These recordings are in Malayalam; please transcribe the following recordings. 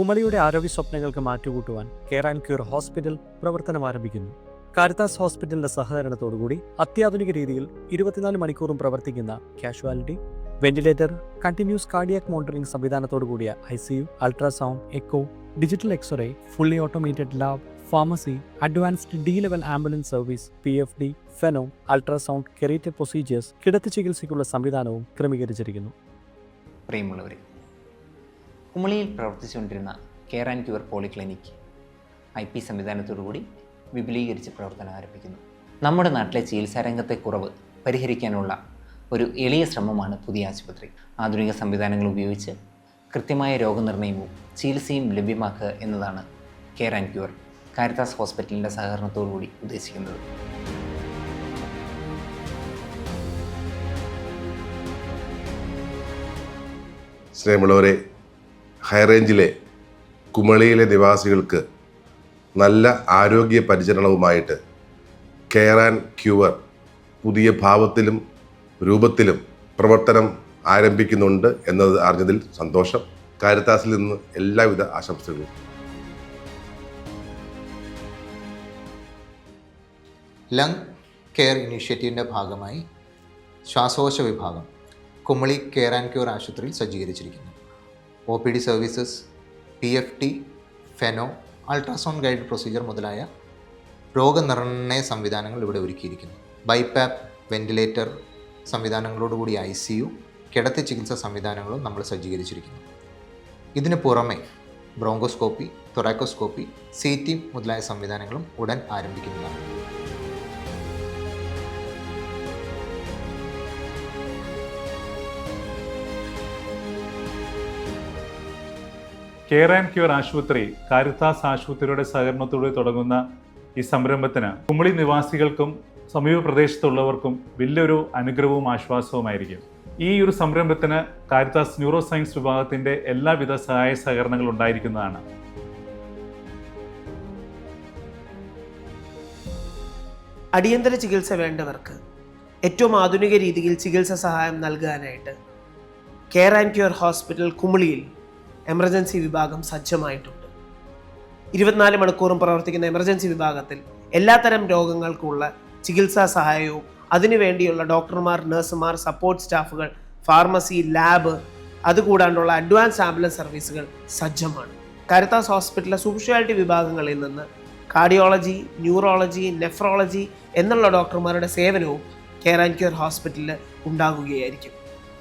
കുമളിയുടെ ആരോഗ്യ സ്വപ്നങ്ങൾക്ക് മാറ്റുകൂട്ടുവാൻ കെയർ ആൻഡ് ക്യൂർ ഹോസ്പിറ്റൽ പ്രവർത്തനം ആരംഭിക്കുന്നു. കാരിത്താസ് ഹോസ്പിറ്റലിന്റെ സഹകരണത്തോടുകൂടി അത്യാധുനിക രീതിയിൽ ഇരുപത്തിനാല് മണിക്കൂറും പ്രവർത്തിക്കുന്ന casualty ventilator continuous cardiac monitoring സംവിധാനത്തോടു കൂടിയ I C U ultrasound echo digital x ray fully automated lab pharmacy advanced D level ambulance service P F D FENO ultrasound കെറേറ്റഡ് procedures കിടത്തി ചികിത്സയ്ക്കുള്ള സംവിധാനവും ക്രമീകരിച്ചിരിക്കുന്നു. പ്രിയമുള്ളവരെ കുമളിയിൽ പ്രവർത്തിച്ചുകൊണ്ടിരുന്ന Care and Cure polyclinic I P സംവിധാനത്തോടുകൂടി വിപുലീകരിച്ച് പ്രവർത്തനം ആരംഭിക്കുന്നു. നമ്മുടെ നാട്ടിലെ ചികിത്സാരംഗത്തെ കുറവ് പരിഹരിക്കാനുള്ള ഒരു എളിയ ശ്രമമാണ് പുതിയ ആശുപത്രി. ആധുനിക സംവിധാനങ്ങൾ ഉപയോഗിച്ച് കൃത്യമായ രോഗനിർണയവും ചികിത്സയും ലഭ്യമാക്കുക എന്നതാണ് കെയർ ആൻഡ് ക്യൂർ കാരിത്താസ് ഹോസ്പിറ്റലിന്റെ സഹകരണത്തോടുകൂടി ഉദ്ദേശിക്കുന്നത്. സ്നേഹമുള്ളവരെ ഹൈറേഞ്ചിലെ കുമളിയിലെ നിവാസികൾക്ക് നല്ല ആരോഗ്യ പരിചരണവുമായിട്ട് കെയർ ആൻഡ് ക്യൂവർ പുതിയ ഭാവത്തിലും രൂപത്തിലും പ്രവർത്തനം ആരംഭിക്കുന്നുണ്ട് എന്നത് അറിഞ്ഞതിൽ സന്തോഷം. കാരിത്താസിൽ നിന്ന് എല്ലാവിധ ആശംസകളും. ലങ് കെയർ ഇനീഷ്യേറ്റീവിന്റെ ഭാഗമായി ശ്വാസകോശ വിഭാഗം കുമളി കെയർ ആൻഡ് ക്യൂർ ആശുപത്രിയിൽ സജ്ജീകരിച്ചിരിക്കുന്നു. O P D services P F T FENO ultrasound guide procedure മുതലായ രോഗനിർണയ സംവിധാനങ്ങൾ ഇവിടെ ഒരുക്കിയിരിക്കുന്നു. ബൈപാപ്പ് വെന്റിലേറ്റർ സംവിധാനങ്ങളോടുകൂടി ഐ സി യു കിടത്തി ചികിത്സാ സംവിധാനങ്ങളും നമ്മൾ സജ്ജീകരിച്ചിരിക്കുന്നു. ഇതിന് പുറമെ ബ്രോങ്കോസ്കോപ്പി തൊറാക്കോസ്കോപ്പി സി ടി മുതലായ സംവിധാനങ്ങളും ഉടൻ ആരംഭിക്കുന്നതാണ്. കെയർ ആൻഡ് ക്യൂർ ആശുപത്രി കാരിത്താസ് ആശുപത്രിയുടെ സഹകരണത്തോടെ തുടങ്ങുന്ന ഈ സംരംഭത്തിന് കുമളി നിവാസികൾക്കും സമീപ പ്രദേശത്തുള്ളവർക്കും വലിയൊരു അനുഗ്രഹവും ആശ്വാസവുമായിരിക്കും. ഈ ഒരു സംരംഭത്തിന് കാരിത്താസ് ന്യൂറോ സയൻസ് വിഭാഗത്തിന്റെ എല്ലാവിധ സഹായ സഹകരണങ്ങളും ഉണ്ടായിരിക്കുന്നതാണ്. അടിയന്തര ചികിത്സ വേണ്ടവർക്ക് ഏറ്റവും ആധുനിക രീതിയിൽ ചികിത്സ സഹായം നൽകാനായിട്ട് കെയർ ആൻഡ് ക്യൂർ ഹോസ്പിറ്റൽ കുമിളിയിൽ എമർജൻസി വിഭാഗം സജ്ജമായിട്ടുണ്ട്. ഇരുപത്തിനാല് മണിക്കൂറും പ്രവർത്തിക്കുന്ന എമർജൻസി വിഭാഗത്തിൽ എല്ലാത്തരം രോഗങ്ങൾക്കുള്ള ചികിത്സാ സഹായവും അതിനുവേണ്ടിയുള്ള ഡോക്ടർമാർ നഴ്സുമാർ സപ്പോർട്ട് സ്റ്റാഫുകൾ ഫാർമസി ലാബ് അതുകൂടാണ്ടുള്ള അഡ്വാൻസ് ആംബുലൻസ് സർവീസുകൾ സജ്ജമാണ്. കരുത്താസ് ഹോസ്പിറ്റലിലെ സൂപ്ഷ്യാലിറ്റി വിഭാഗങ്ങളിൽ നിന്ന് കാർഡിയോളജി ന്യൂറോളജി നെഫ്രോളജി എന്നുള്ള ഡോക്ടർമാരുടെ സേവനവും കെയർ ആൻഡ് ക്യൂർ ഹോസ്പിറ്റലിൽ ഉണ്ടാകുകയായിരിക്കും.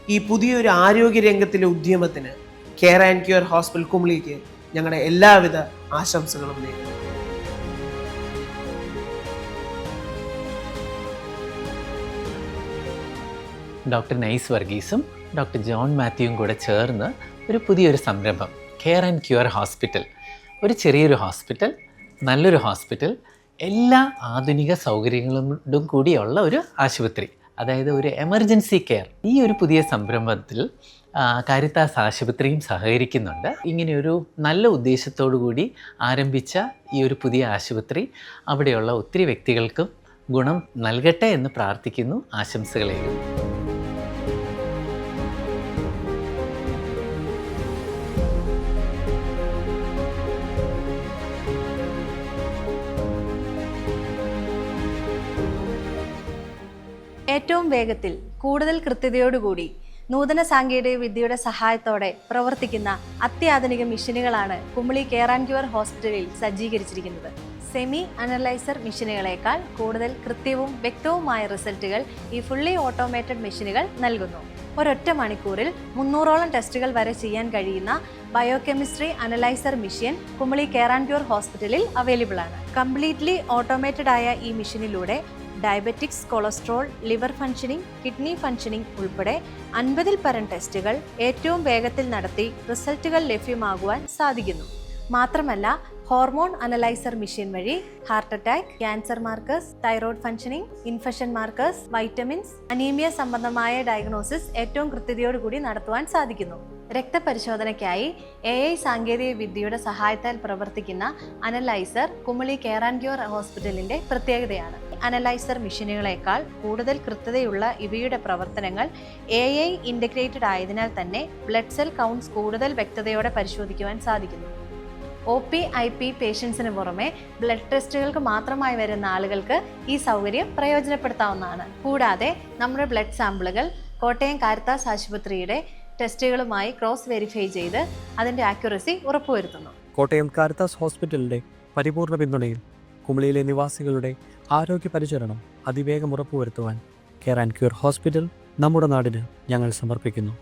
ഈ പുതിയൊരു ആരോഗ്യ രംഗത്തിലെ ഉദ്യമത്തിന് കെയർ ആൻഡ് ക്യൂർ ഹോസ്പിറ്റൽ കുമിളിക്ക് ഞങ്ങളുടെ എല്ലാവിധ ആശംസകളും നേരുന്നു. ഡോക്ടർ നൈസ് വർഗീസും ഡോക്ടർ ജോൺ മാത്യുവും കൂടെ ചേർന്ന് ഒരു പുതിയൊരു സംരംഭം കെയർ ആൻഡ് ക്യൂർ ഹോസ്പിറ്റൽ ഒരു ചെറിയൊരു ഹോസ്പിറ്റൽ നല്ലൊരു ഹോസ്പിറ്റൽ എല്ലാ ആധുനിക സൗകര്യങ്ങളോടും കൂടിയുള്ള ഒരു ആശുപത്രി അതായത് ഒരു എമർജൻസി കെയർ ഈ ഒരു പുതിയ സംരംഭത്തിൽ കാരിത്താസ് ആശുപത്രിയും സഹകരിക്കുന്നുണ്ട്. ഇങ്ങനെയൊരു നല്ല ഉദ്ദേശത്തോടു കൂടി ആരംഭിച്ച ഈ ഒരു പുതിയ ആശുപത്രി അവിടെയുള്ള ഒത്തിരി വ്യക്തികൾക്കും ഗുണം നൽകട്ടെ എന്ന് പ്രാർത്ഥിക്കുന്നു. ആശംസകളെ. ഏറ്റവും വേഗത്തിൽ കൂടുതൽ കൃത്യതയോടുകൂടി നൂതന സാങ്കേതിക വിദ്യയുടെ സഹായത്തോടെ പ്രവർത്തിക്കുന്ന അത്യാധുനിക മെഷീനുകളാണ് കുമളി കെയർ ആൻഡ് ക്യൂർ ഹോസ്പിറ്റലിൽ സജ്ജീകരിച്ചിരിക്കുന്നത്. സെമി അനലൈസർ മെഷീനുകളേക്കാൾ കൂടുതൽ കൃത്യവും വ്യക്തവുമായ റിസൾട്ടുകൾ ഈ ഫുള്ളി ഓട്ടോമേറ്റഡ് മെഷീനുകൾ നൽകുന്നു. ഒരൊറ്റ മണിക്കൂറിൽ മുന്നൂറോളം ടെസ്റ്റുകൾ വരെ ചെയ്യാൻ കഴിയുന്ന biochemistry analyser machine Kumily Care and Cure ഹോസ്പിറ്റലിൽ അവൈലബിൾ ആണ് കംപ്ലീറ്റ്ലി ഓട്ടോമേറ്റഡ് ആയ ഈ മെഷീനിലൂടെ diabetics cholesterol liver functioning kidney functioning ഉൾപ്പെടെ അൻപതിൽ പരം ടെസ്റ്റുകൾ ഏറ്റവും വേഗത്തിൽ നടത്തി റിസൾട്ടുകൾ ലഭ്യമാകുവാൻ സാധിക്കുന്നു. മാത്രമല്ല ഹോർമോൺ അനലൈസർ മെഷീൻ വഴി heart attack cancer markers thyroid functioning infection markers vitamins anaemia സംബന്ധമായ ഡയഗ്നോസിസ് ഏറ്റവും കൃത്യതയോടുകൂടി നടത്തുവാൻ സാധിക്കുന്നു. രക്തപരിശോധനയ്ക്കായി എ ഐ സാങ്കേതിക വിദ്യയുടെ സഹായത്താൽ പ്രവർത്തിക്കുന്ന analyser Kumily Care and Cure ഹോസ്പിറ്റലിന്റെ പ്രത്യേകതയാണ്. അനലൈസർ മെഷീനുകളേക്കാൾ കൂടുതൽ കൃത്യതയുള്ള ഇവയുടെ പ്രവർത്തനങ്ങൾ എ ഐ ഇന്റഗ്രേറ്റഡ് ആയതിനാൽ തന്നെ ബ്ലഡ് സെൽ കൗണ്ട്സ് കൂടുതൽ വ്യക്തതയോടെ പരിശോധിക്കുവാൻ സാധിക്കുന്നു. ഒ പി ഐ പി പേഷ്യൻസിന് പുറമെ ബ്ലഡ് ടെസ്റ്റുകൾക്ക് മാത്രമായി വരുന്ന ആളുകൾക്ക് ഈ സൗകര്യം പ്രയോജനപ്പെടുത്താവുന്നതാണ്. കൂടാതെ നമ്മുടെ ബ്ലഡ് സാമ്പിളുകൾ കോട്ടയം കാരിത്താസ് ആശുപത്രിയുടെ ടെസ്റ്റുകളുമായി ക്രോസ് വെരിഫൈ ചെയ്ത് അതിന്റെ ആക്യുറസി ഉറപ്പുവരുത്തുന്നു. കോട്ടയം കാരിത്താസ് ഹോസ്പിറ്റലിന്റെ പരിപൂർണ പിന്തുണയിൽ കുമളിയിലെ നിവാസികളുടെ ആരോഗ്യ പരിചരണം അതിവേഗം ഉറപ്പുവരുത്തുവാൻ കെയർ ആൻഡ് ക്യൂർ ഹോസ്പിറ്റൽ നമ്മുടെ നാടിന് ഞങ്ങൾ സമർപ്പിക്കുന്നു.